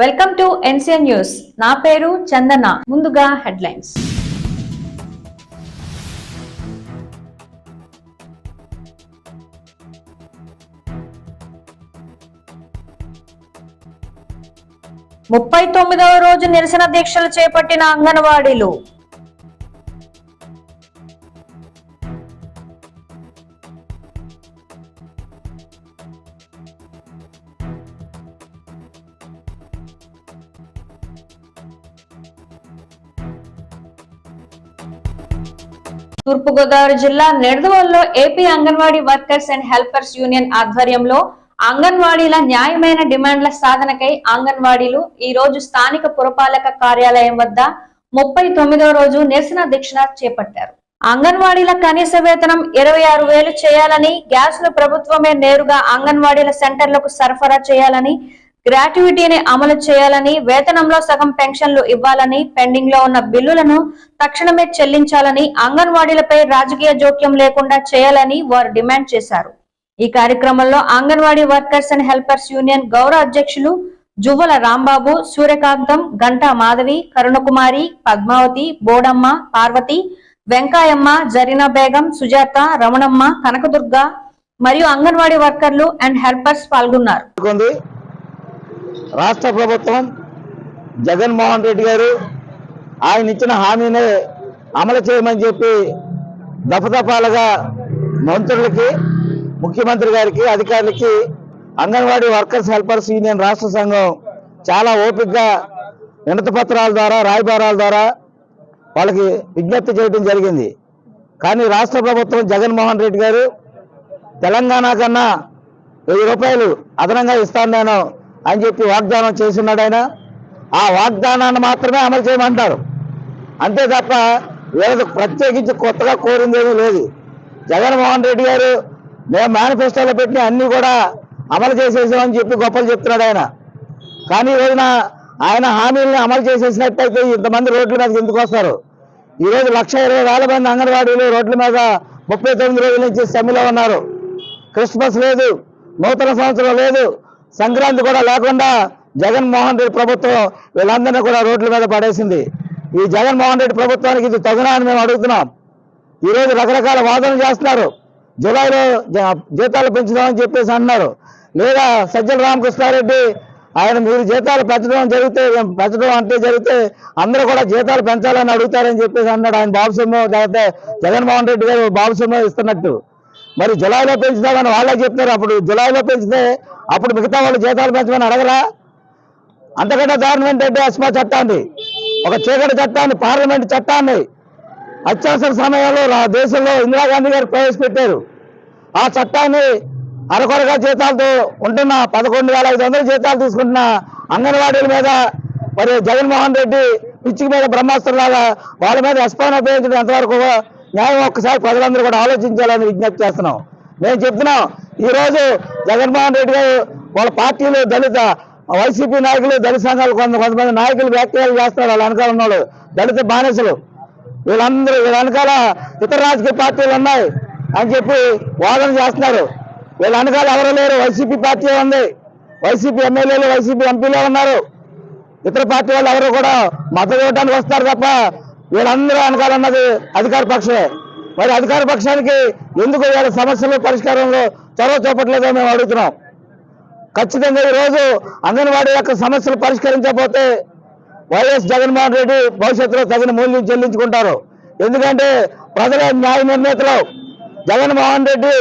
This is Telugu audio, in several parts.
వెల్కమ్ టు ఎన్సీఎన్ న్యూస్ నా పేరు చందన. ముందుగా హెడ్లైన్స్. ముప్పై తొమ్మిదవ రోజు నిరసన దీక్షలు చేపట్టిన అంగన్వాడీలు. తూర్పుగోదావరి జిల్లా నెడదవోలులో AP Anganwadi workers and helpers union ఆధ్వర్యంలో అంగన్వాడీల న్యాయమైన డిమాండ్ల సాధనకై అంగన్వాడీలు ఈ రోజు స్థానిక పురపాలక కార్యాలయం వద్ద ముప్పై తొమ్మిదవ రోజు నిరసన దీక్ష చేపట్టారు. అంగన్వాడీల కనీస వేతనం ఇరవై ఆరు వేలు చేయాలని గ్యాస్లు ప్రభుత్వమే నేరుగా అంగన్వాడీల సెంటర్లకు సరఫరా చేయాలని గ్రాట్యుయిటీని అమలు చేయాలని వేతనంలో సగం పెన్షన్లు ఇవ్వాలని పెండింగ్లో ఉన్న బిల్లులను తక్షణమే చెల్లించాలని అంగన్వాడీలపై రాజకీయ జోక్యం లేకుండా చేయాలని వారు డిమాండ్ చేశారు. ఈ కార్యక్రమంలో Anganwadi workers and helpers union గౌరవ అధ్యక్షులు జువ్వల రాంబాబు సూర్యకాంతం గంటా మాధవి కరుణకుమారి పద్మావతి బోడమ్మ పార్వతి వెంకాయమ్మ జరీనా బేగం సుజాత రమణమ్మ కనకదుర్గ మరియు అంగన్వాడీ వర్కర్లు అండ్ హెల్పర్స్ పాల్గొన్నారు. రాష్ట్ర ప్రభుత్వం జగన్మోహన్ రెడ్డి గారు ఆయన ఇచ్చిన హామీని అమలు చేయమని చెప్పి దఫదఫాలుగా మంత్రులకి ముఖ్యమంత్రి గారికి అధికారులకి అంగన్వాడీ వర్కర్స్ హెల్పర్స్ యూనియన్ రాష్ట్ర సంఘం చాలా ఓపికగా వినతపత్రాల ద్వారా రాయబారాల ద్వారా వాళ్ళకి విజ్ఞప్తి చేయడం జరిగింది. కానీ రాష్ట్ర ప్రభుత్వం జగన్మోహన్ రెడ్డి గారు తెలంగాణ కన్నా వెయ్యి రూపాయలు అదనంగా ఇస్తాను నేను అని చెప్పి వాగ్దానం చేస్తున్నాడు ఆయన. ఆ వాగ్దానాన్ని మాత్రమే అమలు చేయమంటారు. అంతే తప్ప లేదు ప్రత్యేకించి కొత్తగా కోరిందేమీ లేదు. జగన్మోహన్ రెడ్డి గారు మేము మేనిఫెస్టోలో పెట్టిన అన్ని కూడా అమలు చేసేసామని చెప్పి గొప్పలు చెప్తున్నాడు ఆయన. కానీ ఈరోజున ఆయన హామీలను అమలు చేసేసినట్టయితే ఇంతమంది రోడ్ల మీదకి ఎందుకు వస్తారు? ఈరోజు లక్ష ఇరవై వేల మంది అంగన్వాడీలు రోడ్ల మీద ముప్పై తొమ్మిది రోజుల నుంచి సమ్మెలో ఉన్నారు. క్రిస్మస్ లేదు నూతన సంవత్సరం లేదు సంక్రాంతి కూడా లేకుండా జగన్మోహన్ రెడ్డి ప్రభుత్వం వీళ్ళందరినీ కూడా రోడ్ల మీద పడేసింది. ఈ జగన్మోహన్ రెడ్డి ప్రభుత్వానికి ఇది తగునా అని మేము అడుగుతున్నాం. ఈ రోజు రకరకాల వాదనలు చేస్తున్నారు. జూలైలో జీతాలు పెంచుదామని చెప్పేసి అన్నారు. లేదా సజ్జల రామకృష్ణారెడ్డి ఆయన మీరు జీతాలు పెంచడం జరిగితే పెంచడం అంటే జరిగితే అందరూ కూడా జీతాలు పెంచాలని అడుగుతారని చెప్పేసి అన్నాడు ఆయన బాబు సొమ్ము లేకపోతే జగన్మోహన్ రెడ్డి గారు బాబు సొమ్ము ఇస్తున్నట్టు. మరి జులైలో పెంచుదామని వాళ్ళే చెప్తారు అప్పుడు జులైలో పెంచితే అప్పుడు మిగతా వాళ్ళు జీతాలు పెంచమని అడగలా అంతకంటే దారుణం ఏంటంటే అస్మా చట్టాన్ని. ఒక చీకటి చట్టాన్ని పార్లమెంట్ చట్టాన్ని అత్యవసర సమయంలో దేశంలో ఇందిరాగాంధీ గారు ప్రవేశపెట్టారు. ఆ చట్టాన్ని అరకొరగా జీతాలతో ఉంటున్న పదకొండు వేల ఐదు వందల జీతాలు తీసుకుంటున్న అంగన్వాడీల మీద మరి జగన్మోహన్ రెడ్డి పిచ్చికి మీద బ్రహ్మాస్త్రంలాగా వాళ్ళ మీద ఎస్పాన్ ఉపయోగించడం ఎంతవరకు న్యాయం ఒక్కసారి ప్రజలందరూ కూడా ఆలోచించాలని విజ్ఞప్తి చేస్తున్నాం. మేము చెప్తున్నాం ఈ రోజు జగన్మోహన్ రెడ్డి గారు వాళ్ళ పార్టీలు దళిత వైసీపీ నాయకులు దళిత సంఘాలు కొంత కొంతమంది నాయకులు వ్యాఖ్యలు చేస్తున్నారు వాళ్ళ వెనకాల ఉన్నాడు దళిత బానిసలు. వీళ్ళందరూ వీళ్ళ వెనకాల ఇతర రాజకీయ పార్టీలు ఉన్నాయి అని చెప్పి వాదన చేస్తున్నారు. వీళ్ళ వెనకాల ఎవరు లేరు వైసీపీ పార్టీ ఉంది. వైసీపీ ఎమ్మెల్యేలు వైసీపీ ఎంపీలే ఉన్నారు. ఇతర పార్టీ వాళ్ళు ఎవరు కూడా మద్దతు ఇవ్వడానికి వస్తారు తప్ప వీళ్ళందరూ వెనకాల ఉన్నది అధికార పక్షమే. మరి అధికార పక్షానికి ఎందుకు వీళ్ళ సమస్యలు పరిష్కారంలో చొరవ చూపట్లేదో మేము అడుగుతున్నాం. ఖచ్చితంగా ఈ రోజు అంగన్వాడీ యొక్క సమస్యలు పరిష్కరించకపోతే వైఎస్ జగన్మోహన్ రెడ్డి భవిష్యత్తులో తగిన మూల్యం చెల్లించుకుంటారు. ఎందుకంటే ప్రజల న్యాయ నిర్ణేతలు. జగన్మోహన్ రెడ్డి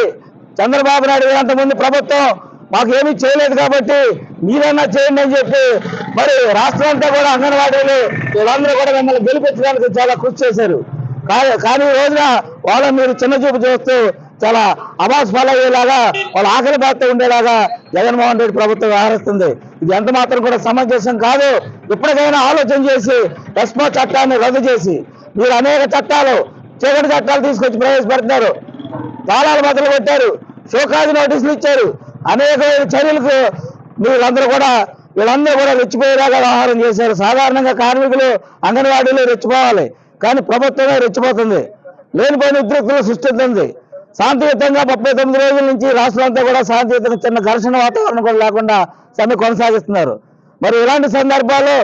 చంద్రబాబు నాయుడు గారు అంతకుముందు ప్రభుత్వం మాకు ఏమీ చేయలేదు కాబట్టి మీరన్నా చేయండి అని చెప్పి మరి రాష్ట్రం అంతా కూడా అంగన్వాడీలు వీళ్ళందరూ కూడా మిమ్మల్ని గెలిపించడానికి చాలా కృషి చేశారు. కానీ ఈ రోజున వాళ్ళని మీరు చిన్న చూపు చూస్తూ చాలా అబాస్ అయ్యేలాగా వాళ్ళ ఆఖరి బాధ్యత ఉండేలాగా జగన్మోహన్ రెడ్డి ప్రభుత్వం వ్యవహరిస్తుంది. ఇది ఎంత మాత్రం కూడా సమంజసం కాదు. ఇప్పటికైనా ఆలోచన చేసి ఎస్మో చట్టాన్ని రద్దు చేసి మీరు అనేక చట్టాలు చీకటి చట్టాలు తీసుకొచ్చి ప్రవేశపెడుతున్నారు. తాళాలు మొదలు పెట్టారు షోకాజ్ నోటీసులు ఇచ్చారు. అనేక చర్యలకు వీళ్ళందరూ కూడా వీళ్ళందరూ కూడా రెచ్చిపోయేలాగా వ్యవహారం చేశారు. సాధారణంగా కార్మికులు అంగన్వాడీలో రెచ్చిపోవాలి కానీ ప్రభుత్వమే రెచ్చిపోతుంది. లేనిపోయిన ఉద్రిక్తులు సృష్టిస్తుంది శాంతియుతంగా ముప్పై తొమ్మిది రోజుల నుంచి రాష్ట్రమంతా కూడా శాంతియుతంగా చిన్న ఘర్షణ వాతావరణం కూడా లేకుండా సమ్మె కొనసాగిస్తున్నారు. మరి ఇలాంటి సందర్భాల్లో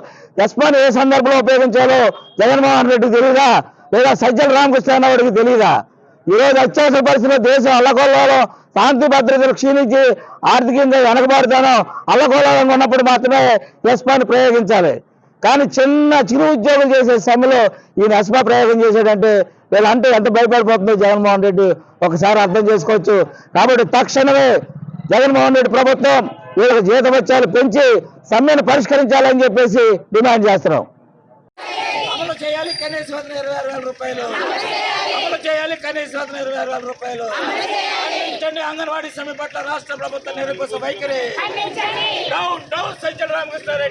ఎస్పాన్ ఏ సందర్భంలో ఉపయోగించాలో జగన్మోహన్ రెడ్డికి తెలియదా లేదా సజ్జల రామకృష్ణ వాడికి తెలియదా ఈరోజు అత్యవసర పరిస్థితుల్లో దేశం అల్లకొల్లలో శాంతి భద్రతలు క్షీణించి ఆర్థికంగా వెనకబడతాను అల్లకొల్లాలను ఉన్నప్పుడు మాత్రమే ఎస్పాని ప్రయోగించాలి. కానీ చిన్న చిరు ఉద్యోగం చేసే సమయంలో ఈయన ఎస్పా ప్రయోగం చేశాడంటే వీళ్ళంటే ఎంత భయపడిపోతుందో జగన్మోహన్ రెడ్డి ఒకసారి అర్థం చేసుకోవచ్చు. కాబట్టి తక్షణమే జగన్మోహన్ రెడ్డి ప్రభుత్వం వీళ్ళకి జీతభత్యాలు పెంచి సమ్మెను పరిష్కరించాలని చెప్పేసి డిమాండ్ చేస్తున్నాం. కనీస వేతన ఇరవై ఆరు వేల రూపాయలు. అమలు చేయాలి కనీస వేతన ఇరవై ఆరు వేల రూపాయలు. అందించండి అంగన్వాడీ సమ్మె పట్ల రాష్ట్ర ప్రభుత్వ నిరంకుశ వైఖరి. డౌన్ డౌన్ సంచల రామకృష్ణారెడ్డి.